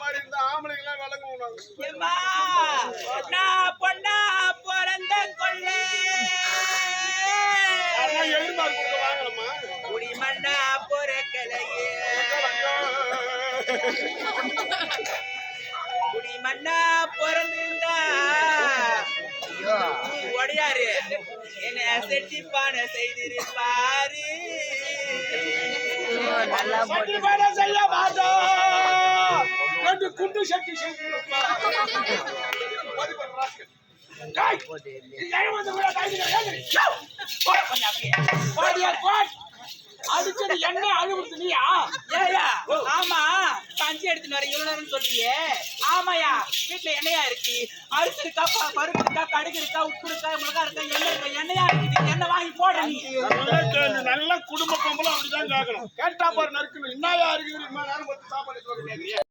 மாதிரி இருந்தா ஆம்பளைங்க எல்லாம் விளங்குவோம் நான் பொண்ணா பிறந்த கொள்ளை. எதிர்பார்ப்பு வாங்கலாமா? குடிமண்ணா பொறக்கலையே. குடிமண்ணா பிறந்திருந்தா, ஒடையாரு என்னை செட்டிப்பானை செய்திருப்பாரு. வேலை செய்ய மாட்டோம். அப்படியே. போடியா, போடு. அடிச்சது என்ன அழுகுறது நீயா ஏய்யா, ஆமா கஞ்சி எடுத்துட்டு வர இவ்வளவு நேரம் சொல்றியே. ஆமாயா வீட்டுல எண்ணெயா இருக்கு. அரிசி இருக்கா ப- பருப்பு இருக்கா கடுகு இருக்கா உப்பு இருக்கா மிளகா இருக்கா எண்ணெய் இருக்கா எண்ணெயா இருக்குது. எண்ணெய் வாங்கி போட நீ. நல்ல குடும்ப கம்பளம் அப்படிதான் கேட்கணும். கேட்டா பாரு நறுக்கணும் என்னயா இருக்குது? இம்மா நேரம் பார்த்து சாப்பாடு?